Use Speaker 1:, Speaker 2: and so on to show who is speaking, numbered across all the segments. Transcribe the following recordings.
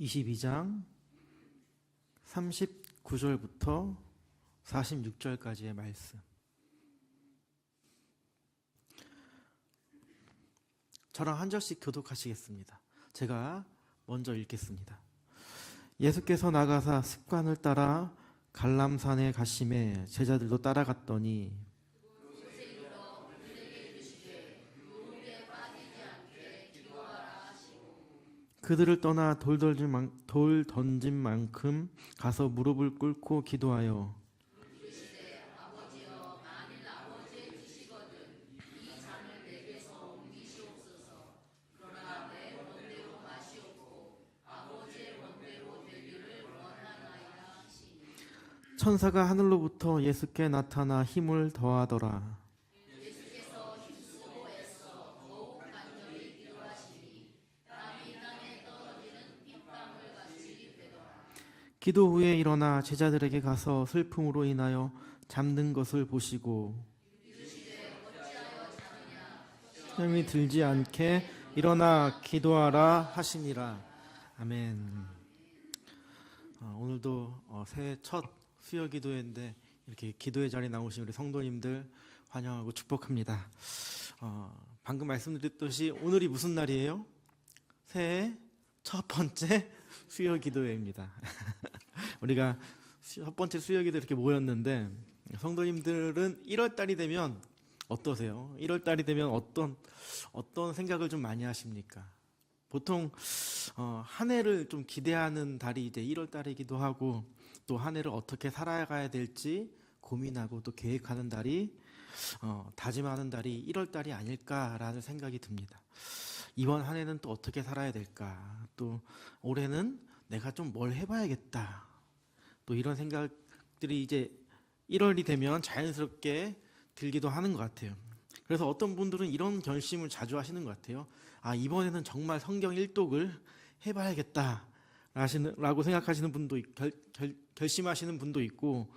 Speaker 1: 22장 39절부터 46절까지의 말씀. 저랑 한 절씩 교독하시겠습니다. 제가 먼저 읽겠습니다. 예수께서 나가사 습관을 따라 갈람산에 가심에 제자들도 따라갔더니 그들을 떠나 돌 던진, 만큼 가서 무릎을 꿇고 기도하여 천사가 하늘로부터 예수께 나타나 힘을 더하더라. 기도 후에 일어나 제자들에게 가서 슬픔으로 인하여 잠든 것을 보시고 힘이 들지 않게 일어나 기도하라 하시니라. 아멘. 어, 오늘도 어, 새해 첫 수요 기도회인데 이렇게 기도의 자리에 나오신 우리 성도님들 환영하고 축복합니다. 어, 방금 말씀드렸듯이 오늘이 무슨 날이에요? 새해 첫 번째 수요 기도회입니다. 우리가 첫 번째 수요 기도 이렇게 모였는데 성도님들은 1월 달이 되면 어떠세요? 1월 달이 되면 어떤 어떤 생각을 좀 많이 하십니까? 보통 어, 한 해를 좀 기대하는 달이 이제 1월 달이기도 하고 또 한 해를 어떻게 살아가야 될지 고민하고 또 계획하는 달이 어, 다짐하는 달이 1월 달이 아닐까라는 생각이 듭니다. 이번 한 해는 또 어떻게 살아야 될까? 또 올해는 내가 좀 뭘 해봐야겠다. 또 이런 생각들이 이제 1월이 되면 자연스럽게 들기도 하는 것 같아요. 그래서 어떤 분들은 이런 결심을 자주 하시는 것 같아요. 아, 이번에는 정말 성경 일독을 해봐야겠다. 라고 생각하시는 분도, 있- 결, 결, 결심하시는 분도 있고,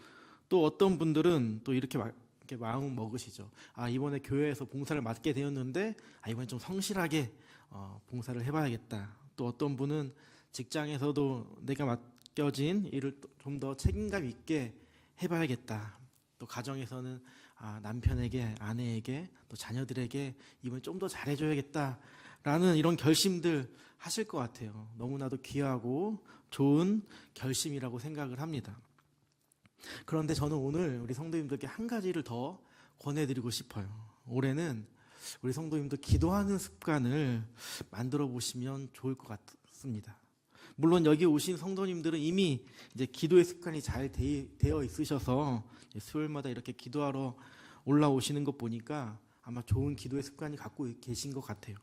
Speaker 1: 또 어떤 분들은 또 이렇게, 마, 이렇게 마음 먹으시죠. 아, 이번에 교회에서 봉사를 맡게 되었는데, 아, 이번에 좀 성실하게 어, 봉사를 해봐야겠다. 또 어떤 분은 직장에서도 내가 맡겨진 일을 좀 더 책임감 있게 해봐야겠다. 또 가정에서는 아, 남편에게, 아내에게, 또 자녀들에게 이번에 좀 더 잘해줘야겠다라는 이런 결심들 하실 것 같아요. 너무나도 귀하고 좋은 결심이라고 생각을 합니다. 그런데 저는 오늘 우리 성도님들께 한 가지를 더 권해드리고 싶어요. 올해는 우리 성도님들 기도하는 습관을 만들어 보시면 좋을 것 같습니다. 물론 여기 오신 성도님들은 이미 이제 기도의 습관이 잘 되, 되어 있으셔서 수요일마다 이렇게 기도하러 올라오시는 것 보니까 아마 좋은 기도의 습관이 갖고 계신 것 같아요.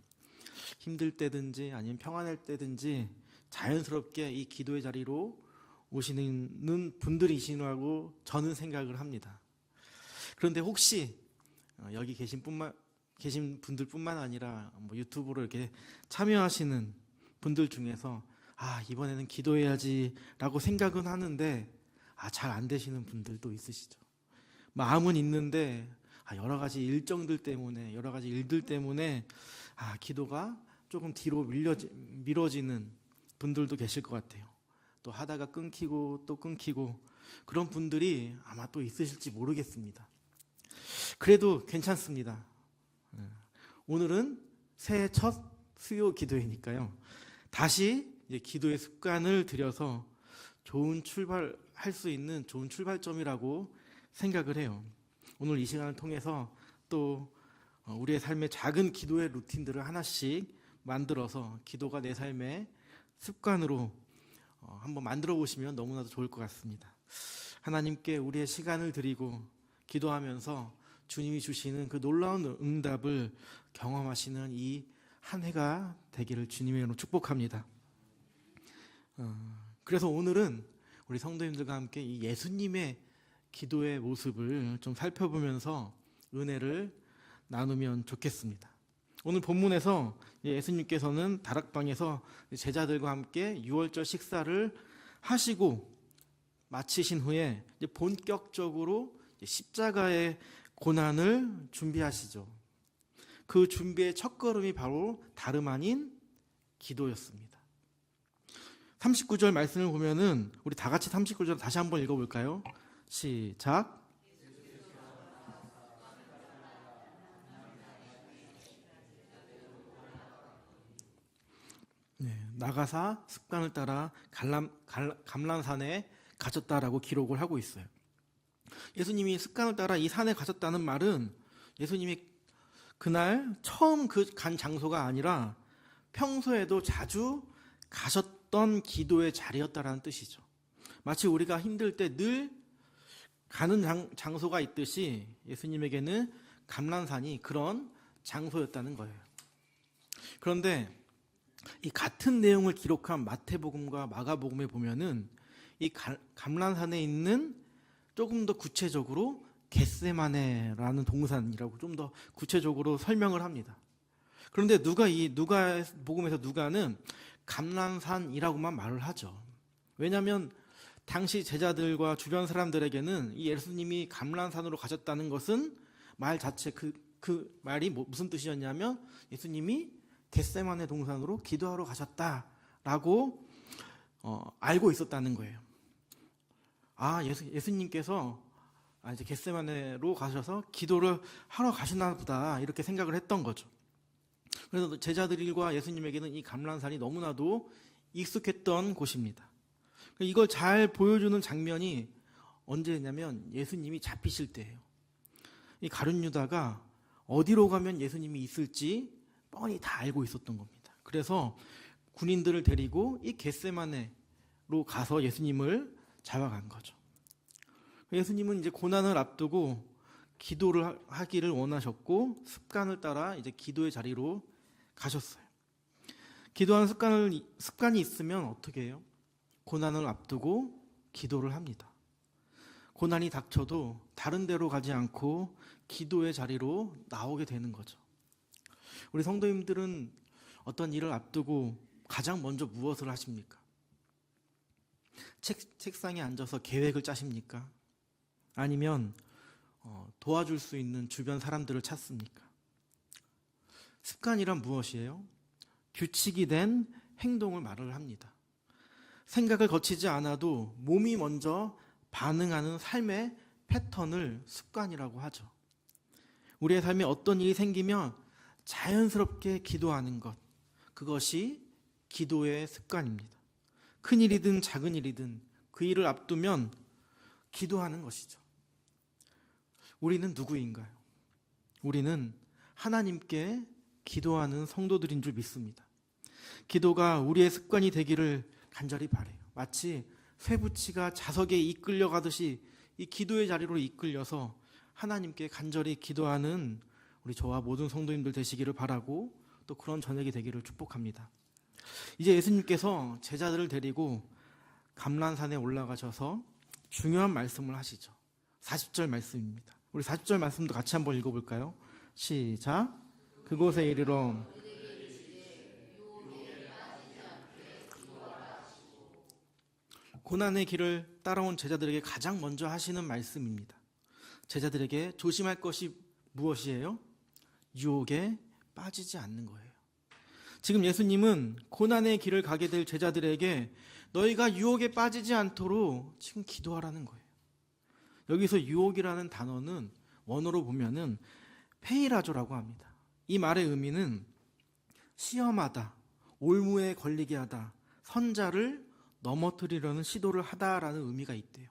Speaker 1: 힘들 때든지 아니면 평안할 때든지 자연스럽게 이 기도의 자리로 오시는 분들이시라고 저는 생각을 합니다. 그런데 혹시 어, 여기 계신 뿐만 계신 분들뿐만 아니라 뭐 유튜브로 이렇게 참여하시는 분들 중에서 아 이번에는 기도해야지라고 생각은 하는데 아 잘 안 되시는 분들도 있으시죠. 마음은 있는데 아, 여러 가지 일정들 때문에 여러 가지 일들 때문에 아 기도가 조금 뒤로 밀려지, 미뤄지는 분들도 계실 것 같아요. 또 하다가 끊기고 또 끊기고 그런 분들이 아마 또 있으실지 모르겠습니다. 그래도 괜찮습니다. 네. 오늘은 새해 첫 수요 기도회니까요. 다시 기도의 습관을 들여서 좋은 출발할 수 있는 좋은 출발점이라고 생각을 해요. 오늘 이 시간을 통해서 또 어, 우리의 삶의 작은 기도의 루틴들을 하나씩 만들어서 기도가 내 삶의 습관으로 어, 한번 만들어 보시면 너무나도 좋을 것 같습니다. 하나님께 우리의 시간을 드리고 기도하면서 주님이 주시는 그 놀라운 응답을 경험하시는 이 한 해가 되기를 주님의 이름으로 축복합니다. 어, 그래서 오늘은 우리 성도님들과 함께 이 예수님의 기도의 모습을 좀 살펴보면서 은혜를 나누면 좋겠습니다. 오늘 본문에서 예수님께서는 다락방에서 제자들과 함께 유월절 식사를 하시고 마치신 후에 본격적으로 십자가의 고난을 준비하시죠. 그 준비의 첫걸음이 바로 다름 아닌 기도였습니다. 39절 말씀을 보면은 우리 다 같이 39절 다시 한번 읽어 볼까요? 시작. 네, 나가사 습관을 따라 갈람, 갈, 감람산에 가졌다라고 기록을 하고 있어요. 예수님이 습관을 따라 이 산에 가셨다는 말은 예수님이 그날 처음 그 간 장소가 아니라 평소에도 자주 가셨던 기도의 자리였다라는 뜻이죠. 마치 우리가 힘들 때 늘 가는 장, 장소가 있듯이 예수님에게는 감람산이 그런 장소였다는 거예요. 그런데 이 같은 내용을 기록한 마태복음과 마가복음에 보면은 이 가- 감람산에 있는 조금 더 구체적으로 겟세마네라는 동산이라고 좀 더 구체적으로 설명을 합니다. 그런데 누가 이 누가 복음에서 누가는 감람산이라고만 말을 하죠. 왜냐하면 당시 제자들과 주변 사람들에게는 이 예수님이 감람산으로 가셨다는 것은 말 자체 그, 그 말이 뭐- 무슨 뜻이었냐면 예수님이 겟세마네 동산으로 기도하러 가셨다라고 어, 알고 있었다는 거예요. 아 예수, 예수님께서 아, 이제 겟세마네로 가셔서 기도를 하러 가시나 보다 이렇게 생각을 했던 거죠. 그래서 제자들과 예수님에게는 이 감람산이 너무나도 익숙했던 곳입니다. 이걸 잘 보여주는 장면이 언제냐면 예수님이 잡히실 때예요. 이 가룟 유다가 어디로 가면 예수님이 있을지 뻔히 다 알고 있었던 겁니다. 그래서 군인들을 데리고 이 겟세마네로 가서 예수님을 잡아간 거죠. 예수님은 이제 고난을 앞두고 기도를 하- 하기를 원하셨고 습관을 따라 이제 기도의 자리로 가셨어요. 기도하는 습관을 습관이 있으면 어떻게 해요? 고난을 앞두고 기도를 합니다. 고난이 닥쳐도 다른 데로 가지 않고 기도의 자리로 나오게 되는 거죠. 우리 성도님들은 어떤 일을 앞두고 가장 먼저 무엇을 하십니까? 책, 책상에 앉아서 계획을 짜십니까? 아니면 어, 도와줄 수 있는 주변 사람들을 찾습니까? 습관이란 무엇이에요? 규칙이 된 행동을 말을 합니다. 생각을 거치지 않아도 몸이 먼저 반응하는 삶의 패턴을 습관이라고 하죠. 우리의 삶에 어떤 일이 생기면 자연스럽게 기도하는 것, 그것이 기도의 습관입니다. 큰 일이든 작은 일이든 그 일을 앞두면 기도하는 것이죠. 우리는 누구인가요? 우리는 하나님께 기도하는 성도들인 줄 믿습니다. 기도가 우리의 습관이 되기를 간절히 바래요. 마치 쇠붙이가 자석에 이끌려 가듯이 이 기도의 자리로 이끌려서 하나님께 간절히 기도하는 우리 저와 모든 성도님들 되시기를 바라고 또 그런 저녁이 되기를 축복합니다. 이제 예수님께서 제자들을 데리고 감란산에 올라가셔서 중요한 말씀을 하시죠. 40절 말씀입니다. 우리 40절 말씀도 같이 한번 읽어볼까요? 시작. 그곳에 이르러 고난의 길을 따라온 제자들에게 가장 먼저 하시는 말씀입니다. 제자들에게 조심할 것이 무엇이에요? 유혹에 빠지지 않는 거예요. 지금 예수님은 고난의 길을 가게 될 제자들에게 너희가 유혹에 빠지지 않도록 지금 기도하라는 거예요. 여기서 유혹이라는 단어는 원어로 보면은 페이라조라고 합니다. 이 말의 의미는 시험하다, 올무에 걸리게 하다, 선자를 넘어뜨리려는 시도를 하다라는 의미가 있대요.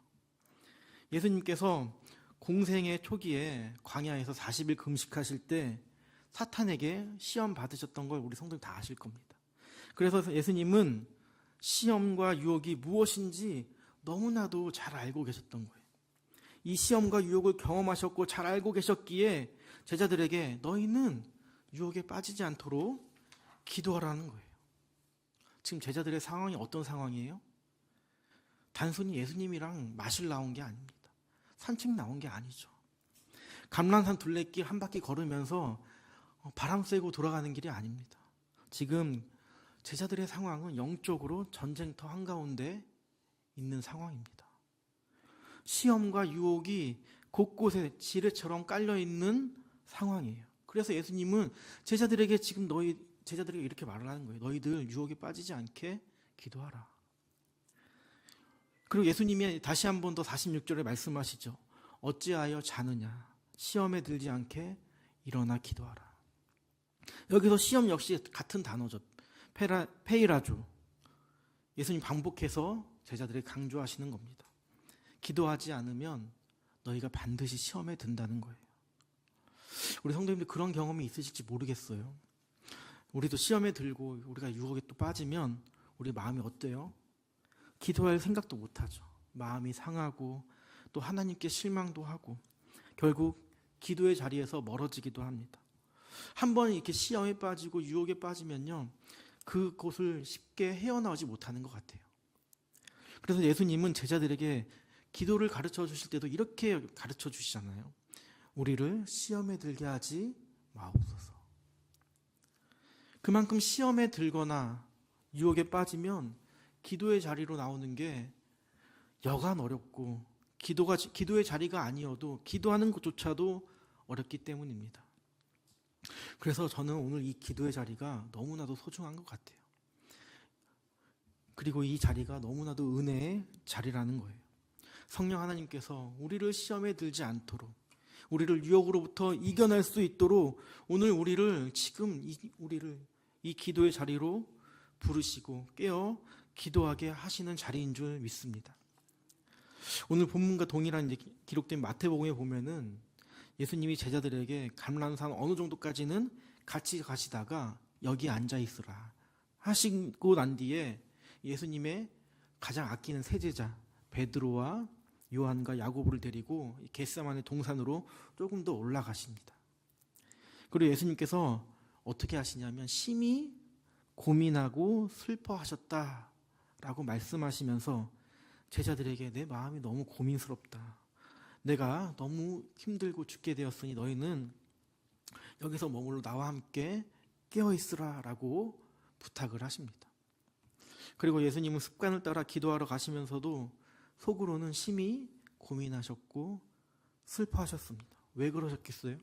Speaker 1: 예수님께서 공생의 초기에 광야에서 40일 금식하실 때 사탄에게 시험 받으셨던 걸 우리 성도님 다 아실 겁니다. 그래서 예수님은 시험과 유혹이 무엇인지 너무나도 잘 알고 계셨던 거예요. 이 시험과 유혹을 경험하셨고 잘 알고 계셨기에 제자들에게 너희는 유혹에 빠지지 않도록 기도하라는 거예요. 지금 제자들의 상황이 어떤 상황이에요? 단순히 예수님이랑 마실 나온 게 아닙니다. 산책 나온 게 아니죠. 감람산 둘레길 한 바퀴 걸으면서 어, 바람 쐬고 돌아가는 길이 아닙니다. 지금 제자들의 상황은 영적으로 전쟁터 한가운데 있는 상황입니다. 시험과 유혹이 곳곳에 지뢰처럼 깔려 있는 상황이에요. 그래서 예수님은 제자들에게 지금 너희 제자들에게 이렇게 말을 하는 거예요. 너희들 유혹에 빠지지 않게 기도하라. 그리고 예수님이 다시 한 번 더 46절에 말씀하시죠. 어찌하여 자느냐? 시험에 들지 않게 일어나 기도하라. 여기서 시험 역시 같은 단어죠. 페라, 페이라죠. 예수님 반복해서 제자들에게 강조하시는 겁니다. 기도하지 않으면 너희가 반드시 시험에 든다는 거예요. 우리 성도님들 그런 경험이 있으실지 모르겠어요. 우리도 시험에 들고 우리가 유혹에 또 빠지면 우리 마음이 어때요? 기도할 생각도 못 하죠. 마음이 상하고 또 하나님께 실망도 하고 결국 기도의 자리에서 멀어지기도 합니다. 한번 이렇게 시험에 빠지고 유혹에 빠지면요. 그곳을 쉽게 헤어나오지 못하는 것 같아요. 그래서 예수님은 제자들에게 기도를 가르쳐 주실 때도 이렇게 가르쳐 주시잖아요. 우리를 시험에 들게 하지 마옵소서. 그만큼 시험에 들거나 유혹에 빠지면 기도의 자리로 나오는 게 여간 어렵고 기도가 기도의 자리가 아니어도 기도하는 것조차도 어렵기 때문입니다. 그래서 저는 오늘 이 기도의 자리가 너무나도 소중한 것 같아요. 그리고 이 자리가 너무나도 은혜의 자리라는 거예요. 성령 하나님께서 우리를 시험에 들지 않도록 우리를 유혹으로부터 이겨낼 수 있도록 오늘 우리를 지금 이, 우리를 이 기도의 자리로 부르시고 깨어 기도하게 하시는 자리인 줄 믿습니다. 오늘 본문과 동일한 기록된 마태복음에 보면은 예수님이 제자들에게 감람산 어느 정도까지는 같이 가시다가 여기 앉아 있으라 하시고 난 뒤에 예수님의 가장 아끼는 세 제자 베드로와 요한과 야고보를 데리고 겟세만의 동산으로 조금 더 올라가십니다. 그리고 예수님께서 어떻게 하시냐면 심히 고민하고 슬퍼하셨다라고 말씀하시면서 제자들에게 내 마음이 너무 고민스럽다. 내가 너무 힘들고 죽게 되었으니 너희는 여기서 머물러 나와 함께 깨어 있으라라고 부탁을 하십니다. 그리고 예수님은 습관을 따라 기도하러 가시면서도 속으로는 심히 고민하셨고 슬퍼하셨습니다. 왜 그러셨겠어요?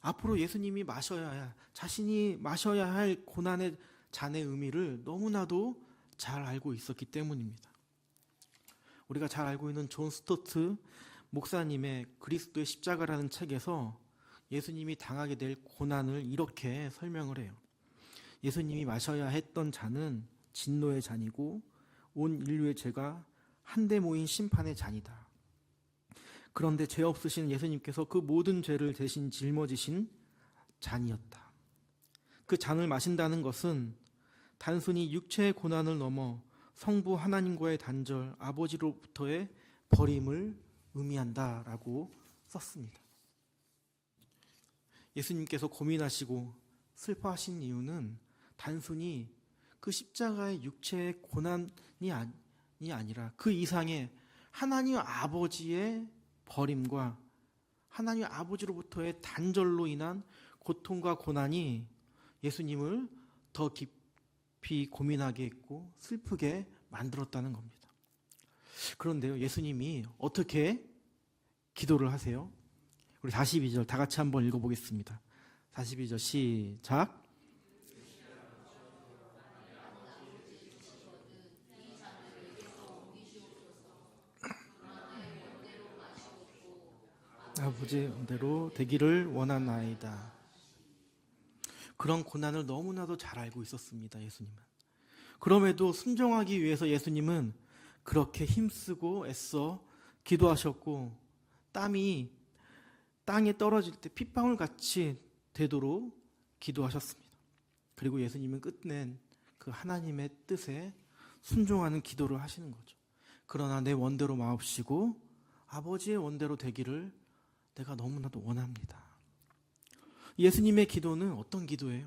Speaker 1: 앞으로 예수님이 마셔야 할, 자신이 마셔야 할 고난의 잔의 의미를 너무나도 잘 알고 있었기 때문입니다. 우리가 잘 알고 있는 존 스토트 목사님의 그리스도의 십자가라는 책에서 예수님이 당하게 될 고난을 이렇게 설명을 해요. 예수님이 마셔야 했던 잔은 진노의 잔이고 온 인류의 죄가 한데 모인 심판의 잔이다. 그런데 죄 없으신 예수님께서 그 모든 죄를 대신 짊어지신 잔이었다. 그 잔을 마신다는 것은 단순히 육체의 고난을 넘어 성부 하나님과의 단절, 아버지로부터의 버림을 의미한다라고 썼습니다. 예수님께서 고민하시고 슬퍼하신 이유는 단순히 그 십자가의 육체의 고난이 아니라 그 이상의 하나님 아버지의 버림과 하나님 아버지로부터의 단절로 인한 고통과 고난이 예수님을 더 깊 이 고민하게 했고 슬프게 만들었다는 겁니다. 그런데요, 예수님이 어떻게 기도를 하세요? 우리 42절 다 같이 한번 읽어보겠습니다. 42절 시작. 아버지 은대로 되기를 원하나이다. 그런 고난을 너무나도 잘 알고 있었습니다, 예수님은. 그럼에도 순종하기 위해서 예수님은 그렇게 힘쓰고 애써 기도하셨고 땀이 땅에 떨어질 때 핏방울 같이 되도록 기도하셨습니다. 그리고 예수님은 끝낸 그 하나님의 뜻에 순종하는 기도를 하시는 거죠. 그러나 내 원대로 마옵시고 아버지의 원대로 되기를 내가 너무나도 원합니다. 예수님의 기도는 어떤 기도예요?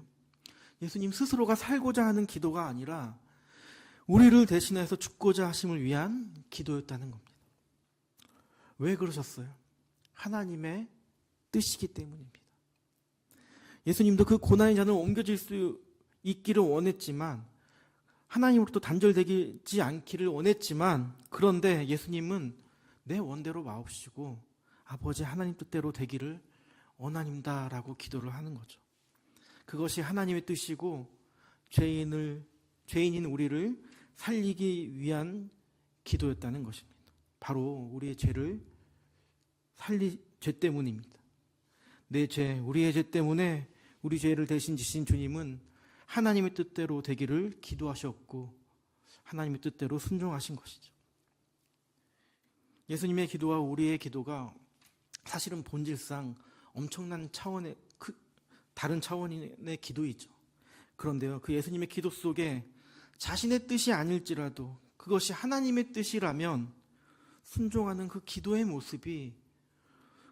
Speaker 1: 예수님 스스로가 살고자 하는 기도가 아니라 우리를 대신해서 죽고자 하심을 위한 기도였다는 겁니다. 왜 그러셨어요? 하나님의 뜻이기 때문입니다. 예수님도 그 고난의 잔을 옮겨질 수 있기를 원했지만 하나님으로부터 단절되지 않기를 원했지만 그런데 예수님은 내 원대로 마옵시고 아버지 하나님 뜻대로 되기를 원하님다라고 기도를 하는 거죠. 그것이 하나님의 뜻이고 죄인을 죄인인 우리를 살리기 위한 기도였다는 것입니다. 바로 우리의 죄를 살리 죄 때문입니다. 내 죄, 우리의 죄 때문에 우리 죄를 대신 지신 주님은 하나님의 뜻대로 되기를 기도하셨고 하나님의 뜻대로 순종하신 것이죠. 예수님의 기도와 우리의 기도가 사실은 본질상 엄청난 차원의 그 다른 차원의 기도이죠. 그런데요, 그 예수님의 기도 속에 자신의 뜻이 아닐지라도 그것이 하나님의 뜻이라면 순종하는 그 기도의 모습이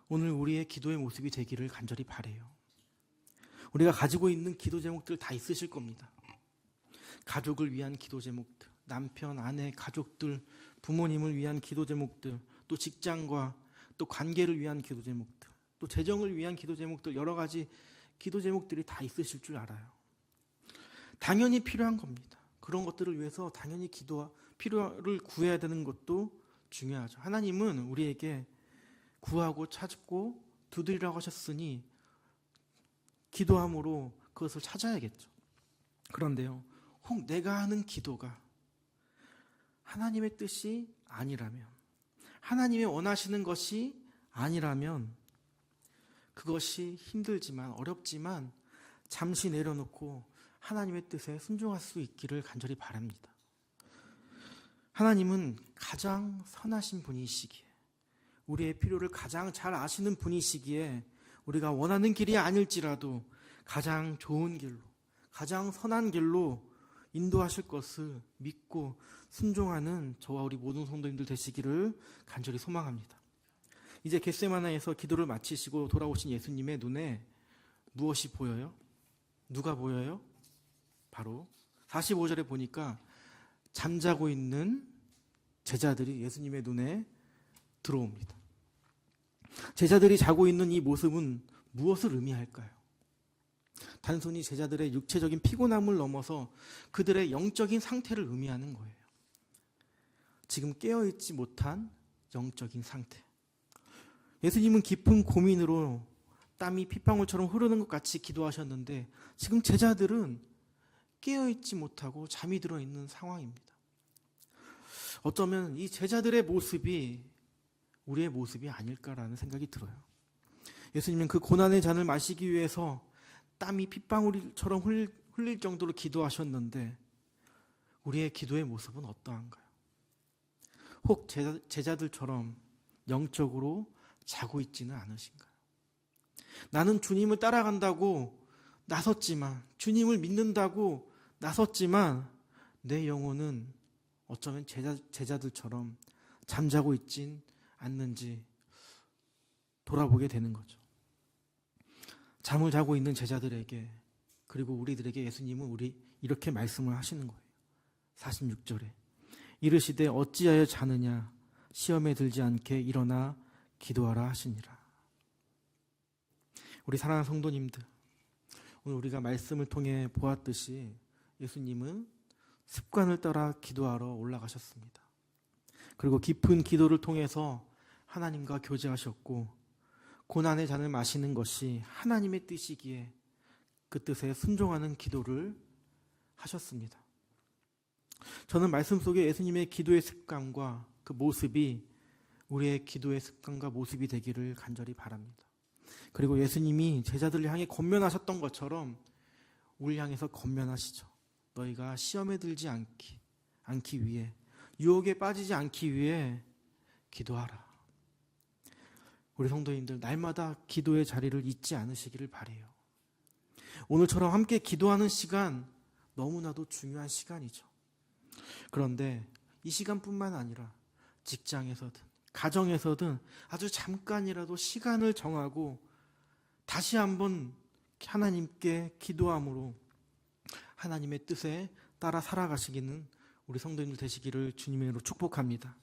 Speaker 1: 오늘 우리의 기도의 모습이 되기를 간절히 바래요. 우리가 가지고 있는 기도 제목들 다 있으실 겁니다. 가족을 위한 기도 제목들, 남편, 아내, 가족들, 부모님을 위한 기도 제목들, 또 직장과 또 관계를 위한 기도 제목들, 또 재정을 위한 기도 제목들 여러 가지 기도 제목들이 다 있으실 줄 알아요. 당연히 필요한 겁니다. 그런 것들을 위해서 당연히 기도와 필요를 구해야 되는 것도 중요하죠. 하나님은 우리에게 구하고 찾고 두드리라고 하셨으니 기도함으로 그것을 찾아야겠죠. 그런데요, 혹 내가 하는 기도가 하나님의 뜻이 아니라면, 하나님의 원하시는 것이 아니라면, 그것이 힘들지만, 어렵지만, 잠시 내려놓고 하나님의 뜻에 순종할 수 있기를 간절히 바랍니다. 하나님은 가장 선하신 분이시기에, 우리의 필요를 가장 잘 아시는 분이시기에, 우리가 원하는 길이 아닐지라도 가장 좋은 길로, 가장 선한 길로 인도하실 것을 믿고 순종하는 저와 우리 모든 성도님들 되시기를 간절히 소망합니다. 이제 겟세마나에서 기도를 마치시고 돌아오신 예수님의 눈에 무엇이 보여요? 누가 보여요? 바로 45절에 보니까 잠자고 있는 제자들이 예수님의 눈에 들어옵니다. 제자들이 자고 있는 이 모습은 무엇을 의미할까요? 단순히 제자들의 육체적인 피곤함을 넘어서 그들의 영적인 상태를 의미하는 거예요. 지금 깨어있지 못한 영적인 상태. 예수님은 깊은 고민으로 땀이 핏방울처럼 흐르는 것 같이 기도하셨는데 지금 제자들은 깨어있지 못하고 잠이 들어 있는 상황입니다. 어쩌면 이 제자들의 모습이 우리의 모습이 아닐까라는 생각이 들어요. 예수님은 그 고난의 잔을 마시기 위해서 땀이 핏방울처럼 흘릴, 정도로 기도하셨는데 우리의 기도의 모습은 어떠한가요? 혹 제자, 제자들처럼 영적으로 자고 있지는 않으신가요? 나는 주님을 따라간다고 나섰지만 주님을 믿는다고 나섰지만 내 영혼은 어쩌면 제자, 제자들처럼 잠자고 있진 않는지 돌아보게 되는 거죠. 잠을 자고 있는 제자들에게 그리고 우리들에게 예수님은 우리 이렇게 말씀을 하시는 거예요. 46절에 이르시되 어찌하여 자느냐 시험에 들지 않게 일어나 기도하라 하시니라. 우리 사랑하는 성도님들 오늘 우리가 말씀을 통해 보았듯이 예수님은 습관을 따라 기도하러 올라가셨습니다. 그리고 깊은 기도를 통해서 하나님과 교제하셨고 고난의 잔을 마시는 것이 하나님의 뜻이기에 그 뜻에 순종하는 기도를 하셨습니다. 저는 말씀 속에 예수님의 기도의 습관과 그 모습이 우리의 기도의 습관과 모습이 되기를 간절히 바랍니다. 그리고 예수님이 제자들을 향해 권면하셨던 것처럼 우리 향해서 권면하시죠. 너희가 시험에 들지 않기, 않기 위해, 유혹에 빠지지 않기 위해 기도하라. 우리 성도님들 날마다 기도의 자리를 잊지 않으시기를 바래요. 오늘처럼 함께 기도하는 시간 너무나도 중요한 시간이죠. 그런데 이 시간뿐만 아니라 직장에서든 가정에서든 아주 잠깐이라도 시간을 정하고 다시 한번 하나님께 기도함으로 하나님의 뜻에 따라 살아가시기는 우리 성도님들 되시기를 주님의 이름으로 축복합니다.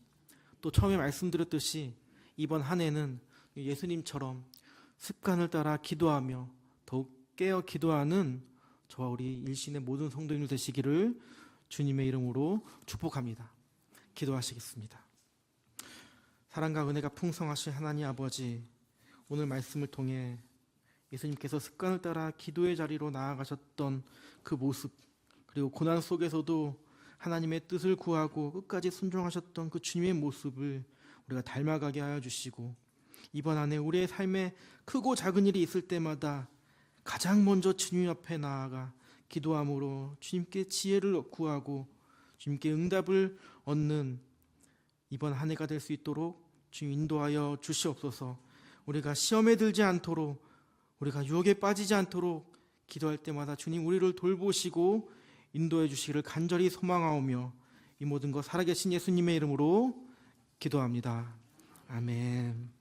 Speaker 1: 또 처음에 말씀드렸듯이 이번 한 해는 예수님처럼 습관을 따라 기도하며 더욱 깨어 기도하는 저와 우리 일신의 모든 성도님들 되시기를 주님의 이름으로 축복합니다. 기도하시겠습니다. 사랑과 은혜가 풍성하신 하나님 아버지, 오늘 말씀을 통해 예수님께서 습관을 따라 기도의 자리로 나아가셨던 그 모습, 그리고 고난 속에서도 하나님의 뜻을 구하고 끝까지 순종하셨던 그 주님의 모습을 우리가 닮아가게 하여 주시고 이번 한해 우리의 삶에 크고 작은 일이 있을 때마다 가장 먼저 주님 앞에 나아가 기도함으로 주님께 지혜를 구하고 주님께 응답을 얻는 이번 한 해가 될 수 있도록 주님 인도하여 주시옵소서. 우리가 시험에 들지 않도록 우리가 유혹에 빠지지 않도록 기도할 때마다 주님 우리를 돌보시고 인도해 주시기를 간절히 소망하오며 이 모든 것 살아계신 예수님의 이름으로 기도합니다. 아멘.